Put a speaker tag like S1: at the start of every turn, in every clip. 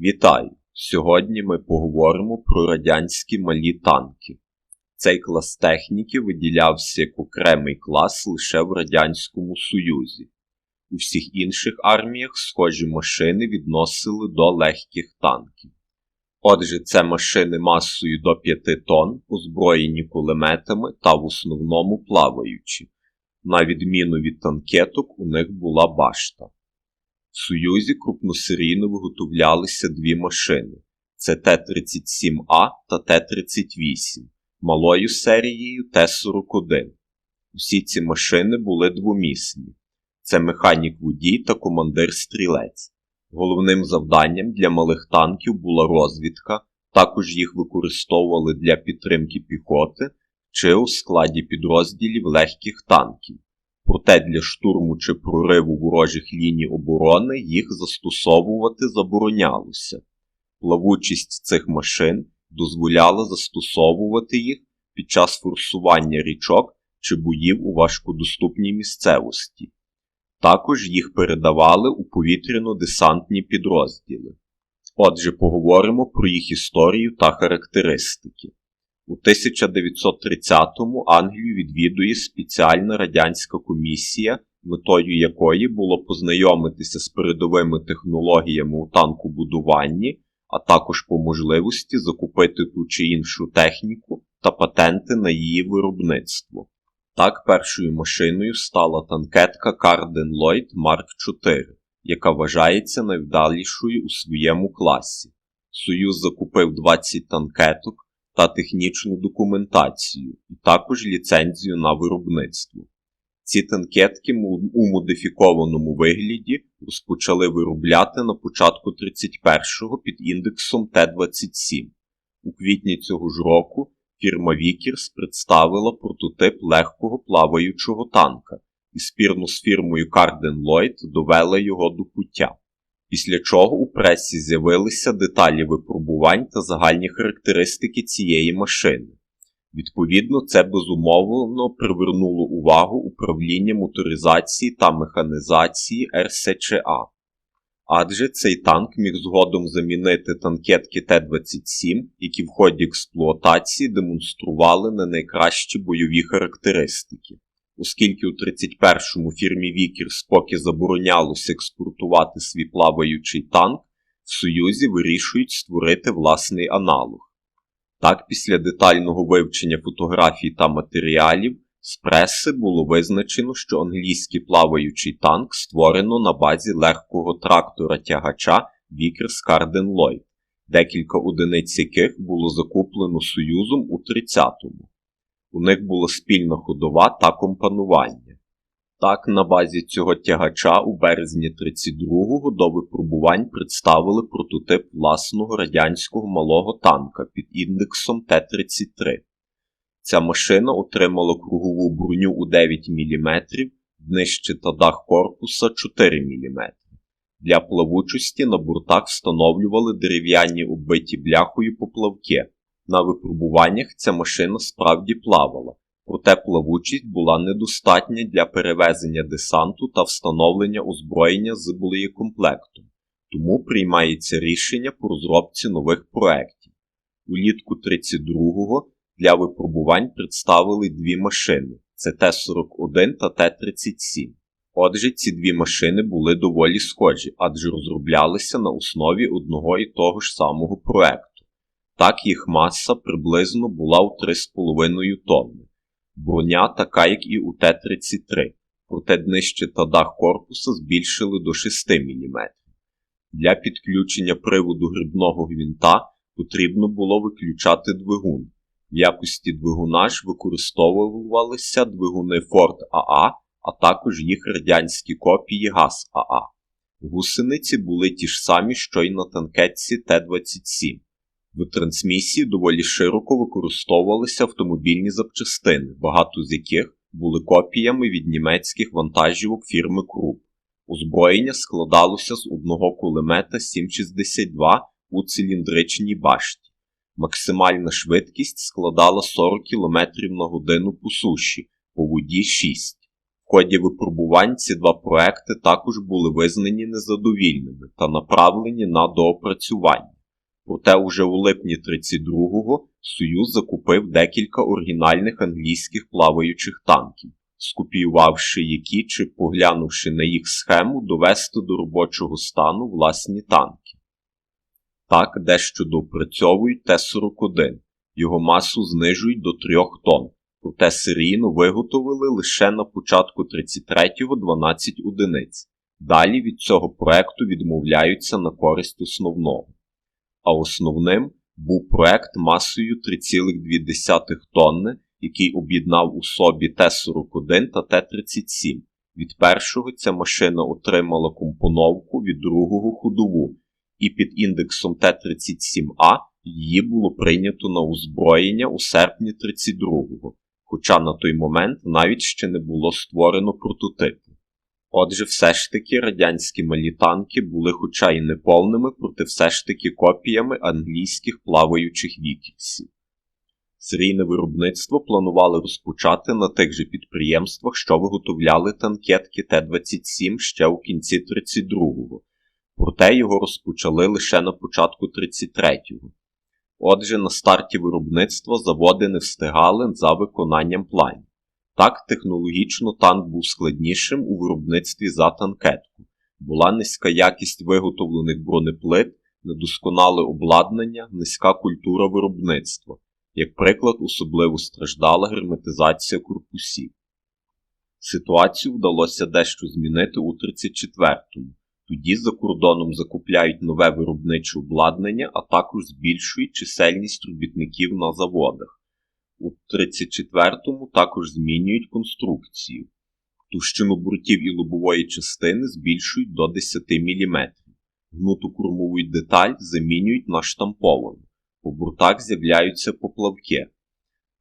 S1: Вітаю! Сьогодні ми поговоримо про радянські малі танки. Цей клас техніки виділявся як окремий клас лише в Радянському Союзі. У всіх інших арміях схожі машини відносили до легких танків. Отже, це машини масою до 5 тонн, озброєні кулеметами та в основному плаваючі. На відміну від танкеток, у них була башта. В Союзі крупносерійно виготовлялися дві машини: це Т-37А та Т-38 малою серією Т-41. Усі ці машини були двомісні. Це механік водій та командир стрілець. Головним завданням для малих танків була розвідка, також їх використовували для підтримки піхоти чи у складі підрозділів легких танків. Проте для штурму чи прориву ворожих ліній оборони їх застосовувати заборонялося. Плавучість цих машин дозволяла застосовувати їх під час форсування річок чи боїв у важкодоступній місцевості. Також їх передавали у повітряно-десантні підрозділи. Отже, поговоримо про їх історію та характеристики. У 1930-му Англію відвідує спеціальна радянська комісія, метою якої було познайомитися з передовими технологіями у танкобудуванні, а також по можливості закупити ту чи іншу техніку та патенти на її виробництво. Так, першою машиною стала танкетка Cardin Lloyd Mark IV, яка вважається найвдалішою у своєму класі. Союз закупив 20 танкеток та технічну документацію, і також ліцензію на виробництво. Ці танкетки у модифікованому вигляді розпочали виробляти на початку 31-го під індексом Т-27. У квітні цього ж року фірма Вікерс представила прототип легкого плаваючого танка і спірно з фірмою Cardin Lloyd довела його до пуття. Після чого у пресі з'явилися деталі випробувань та загальні характеристики цієї машини. Відповідно, це безумовно привернуло увагу управління моторизації та механізації РСЧА. Адже цей танк міг згодом замінити танкетки Т-27, які в ході експлуатації демонстрували не найкращі бойові характеристики. Оскільки у 31-му фірмі Вікерс поки заборонялося експортувати свій плаваючий танк, в Союзі вирішують створити власний аналог. Так, після детального вивчення фотографій та матеріалів з преси було визначено, що англійський плаваючий танк створено на базі легкого трактора тягача Vickers Cardin Lloyd, декілька одиниць яких було закуплено Союзом у 30-му. У них була спільна ходова та компонування. Так, на базі цього тягача у березні 32-го до випробувань представили прототип власного радянського малого танка під індексом Т-33. Ця машина отримала кругову броню у 9 мм, днище та дах корпуса 4 мм. Для плавучості на бортах встановлювали дерев'яні оббиті бляхою поплавки. На випробуваннях ця машина справді плавала проте плавучість була недостатня для перевезення десанту та встановлення озброєння з боєкомплектом, тому приймається рішення по розробці нових проєктів. Улітку 32-го для випробувань представили дві машини це Т-41 та Т-37. Отже, ці дві машини були доволі схожі, адже розроблялися на основі одного і того ж самого проекту. Так їх маса приблизно була у 3,5 тонни. Броня така, як і у Т-33, проте днище та дах корпуса збільшили до 6 мм. Для підключення приводу грибного гвинта потрібно було виключати двигун. В якості двигуна ж використовувалися двигуни Ford AA, а також їх радянські копії ГАЗ АА. Гусениці були ті ж самі, що й на танкетці Т-27. В трансмісії доволі широко використовувалися автомобільні запчастини, багато з яких були копіями від німецьких вантажівок фірми Круп. Озброєння складалося з одного кулемета 7,62 у циліндричній башті. Максимальна швидкість складала 40 км на годину по суші, по воді 6. В ході випробувань ці два проекти також були визнані незадовільними та направлені на доопрацювання. Проте уже у липні 32-го Союз закупив декілька оригінальних англійських плаваючих танків, скопіювавши які чи поглянувши на їх схему, довести до робочого стану власні танки. Так дещо доопрацьовують Т-41, його масу знижують до 3 тонн, проте серійно виготовили лише на початку 33-го 12 одиниць. Далі від цього проекту відмовляються на користь основного. А основним був проект масою 3,2 тонни, який об'єднав у собі Т-41 та Т-37. Від першого ця машина отримала компоновку, від другого ходову, і під індексом Т-37А її було прийнято на озброєння у серпні 32-го, хоча на той момент навіть ще не було створено прототипу. Отже, все ж таки радянські малі танки були хоча й неповними, проте все ж таки копіями англійських плаваючих віківсів. Серійне виробництво планували розпочати на тих же підприємствах, що виготовляли танкетки Т-27 ще у кінці 32-го, проте його розпочали лише на початку 33-го. Отже, на старті виробництва заводи не встигали за виконанням планів. Так, технологічно танк був складнішим у виробництві за танкетку, була низька якість виготовлених бронеплит, недосконале обладнання, низька культура виробництва. Як приклад, особливо страждала герметизація корпусів. Ситуацію вдалося дещо змінити у 34-му. Тоді за кордоном закупляють нове виробниче обладнання, а також збільшують чисельність робітників на заводах. У 34-му також змінюють конструкцію. Товщину бортів і лобової частини збільшують до 10 мм. Гнуту кормову деталь замінюють на штамповану. По бортах з'являються поплавки,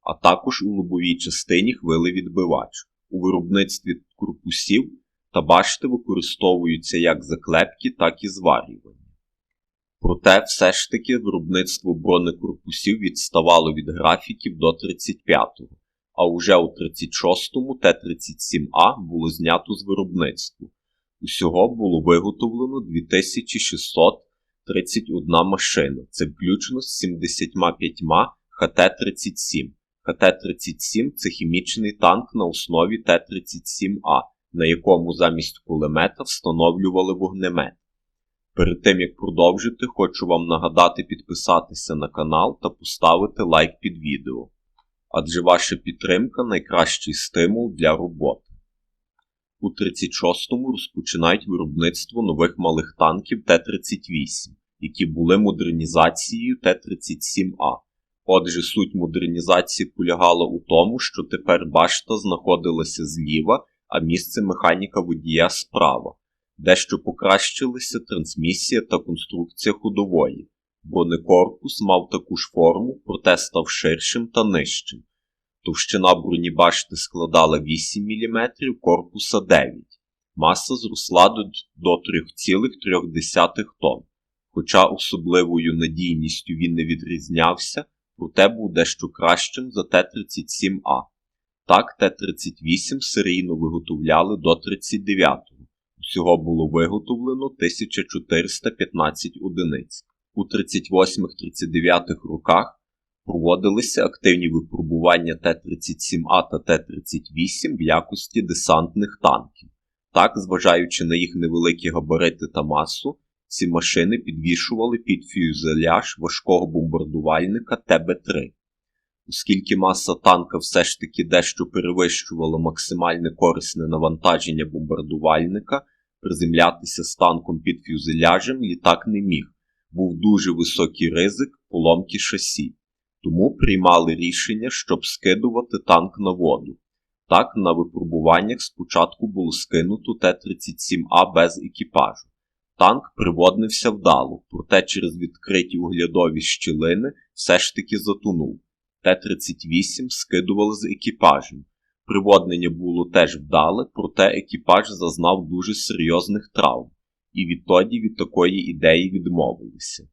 S1: а також у лобовій частині хвилевідбивач. У виробництві корпусів та башти використовуються як заклепки, так і зварювання. Проте все ж таки виробництво бронекорпусів відставало від графіків до 35-го, а уже у 36-му Т-37А було знято з виробництва. Усього було виготовлено 2631 машина, це включно з 75 ХТ-37. ХТ-37 це хімічний танк на основі Т-37А, на якому замість кулемета встановлювали вогнемет. Перед тим як продовжити, хочу вам нагадати підписатися на канал та поставити лайк під відео. Адже ваша підтримка найкращий стимул для роботи. У 36-му розпочинають виробництво нових малих танків Т-38, які були модернізацією Т-37А. Отже, суть модернізації полягала у тому, що тепер башта знаходилася зліва, а місце механіка водія справа. Дещо покращилися трансмісія та конструкція ходової. Бронекорпус мав таку ж форму, проте став ширшим та нижчим. Товщина бронебашти складала 8 мм, корпуса 9 Маса зросла до, до 3,3 тонн. Хоча особливою надійністю він не відрізнявся, проте був дещо кращим за Т-37А. Так, Т-38 серійно виготовляли до 39-го. Всього було виготовлено 1415 одиниць. У 38-39 роках проводилися активні випробування Т-37А та Т-38 в якості десантних танків. Так, зважаючи на їх невеликі габарити та масу, ці машини підвішували під фюзеляж важкого бомбардувальника ТБ-3. Оскільки маса танка все ж таки дещо перевищувала максимальне корисне навантаження бомбардувальника, приземлятися з танком під фюзеляжем літак не міг, був дуже високий ризик поломки шасі, тому приймали рішення, щоб скидувати танк на воду. Так, на випробуваннях спочатку було скинуто Т-37А без екіпажу. Танк приводнився вдало, проте через відкриті оглядові щілини все ж таки затонув. Т-38 скидували з екіпажем. Приводнення було теж вдале, проте екіпаж зазнав дуже серйозних травм, і відтоді від такої ідеї відмовилися.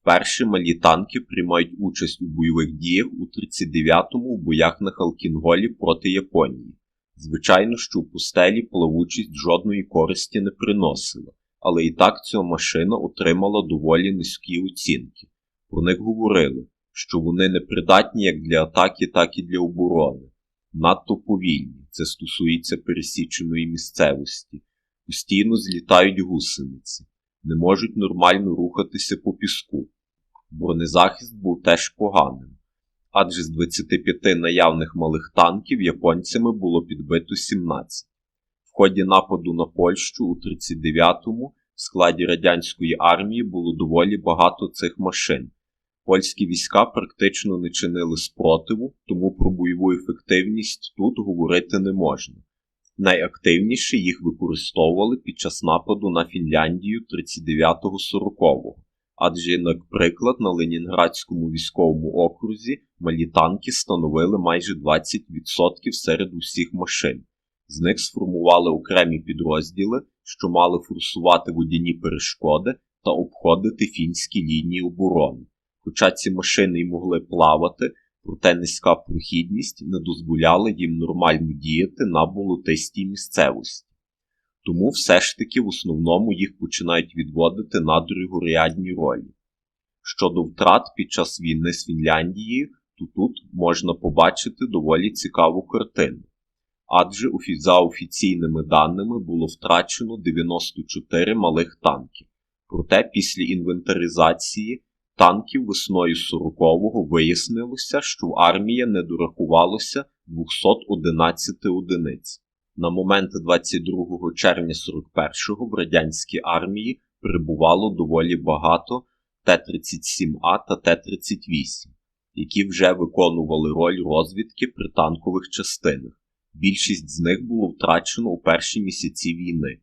S1: Вперше малі танки приймають участь у бойових діях у 39-му у боях на Халкінголі проти Японії. Звичайно, що у пустелі плавучість жодної користі не приносила, але і так ця машина отримала доволі низькі оцінки. Про них говорили, що вони не придатні як для атаки, так і для оборони. Надто повільні, це стосується пересіченої місцевості, постійно злітають гусениці, не можуть нормально рухатися по піску. Бронезахист був теж поганим, адже з 25 наявних малих танків японцями було підбито 17. В ході нападу на Польщу у 39-му в складі радянської армії було доволі багато цих машин. Польські війська практично не чинили спротиву, тому про бойову ефективність тут говорити не можна. Найактивніше їх використовували під час нападу на Фінляндію 39-40-го, адже, наприклад, на Ленінградському військовому окрузі малі танки становили майже 20% серед усіх машин. З них сформували окремі підрозділи, що мали форсувати водяні перешкоди та обходити фінські лінії оборони. Хоча ці машини й могли плавати, проте низька прохідність не дозволяла їм нормально діяти на болотистій місцевості. Тому все ж таки в основному їх починають відводити на другорядні ролі. Щодо втрат під час війни з Фінляндією, то тут можна побачити доволі цікаву картину. Адже за офіційними даними було втрачено 94 малих танки. Проте після інвентаризації танків весною 40-го вияснилося, що в армії не дорахувалося 211 одиниць. На момент 22 червня 41-го в радянській армії перебувало доволі багато Т-37А та Т-38, які вже виконували роль розвідки при танкових частинах. Більшість з них було втрачено у перші місяці війни.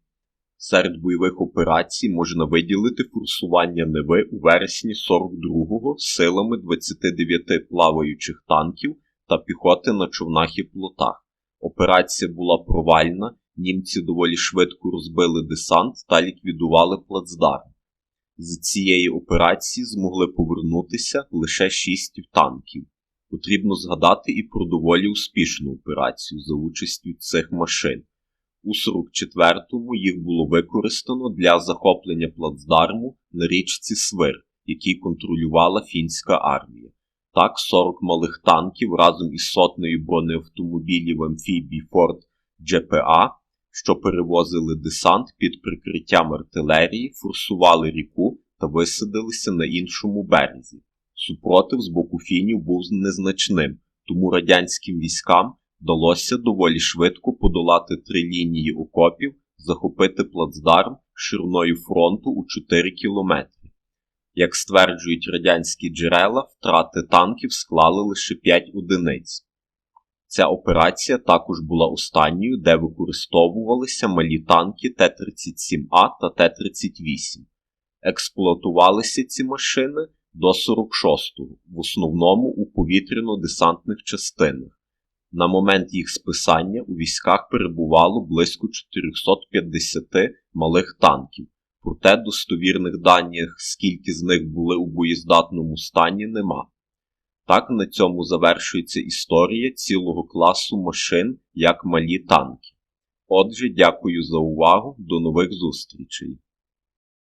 S1: Серед бойових операцій можна виділити форсування Неви у вересні 42-го силами 29 плаваючих танків та піхоти на човнах і плотах. Операція була провальна, німці доволі швидко розбили десант та ліквідували плацдарм. З цієї операції змогли повернутися лише 6 танків. Потрібно згадати і про доволі успішну операцію за участю цих машин. У 44-му їх було використано для захоплення плацдарму на річці Свир, який контролювала фінська армія. Так, 40 малих танків разом із сотнею бронеавтомобілів амфібій Форд GPA, що перевозили десант під прикриттям артилерії, форсували ріку та висадилися на іншому березі. Супротив з боку фінів був незначним, тому радянським військам вдалося доволі швидко подолати три лінії окопів, захопити плацдарм шириною фронту у 4 кілометри. Як стверджують радянські джерела, втрати танків склали лише 5 одиниць. Ця операція також була останньою, де використовувалися малі танки Т-37А та Т-38. Експлуатувалися ці машини до 46-го, в основному у повітряно-десантних частинах. На момент їх списання у військах перебувало близько 450 малих танків, проте достовірних даних, скільки з них були у боєздатному стані, нема. Так на цьому завершується історія цілого класу машин як малі танки. Отже, дякую за увагу, до нових зустрічей!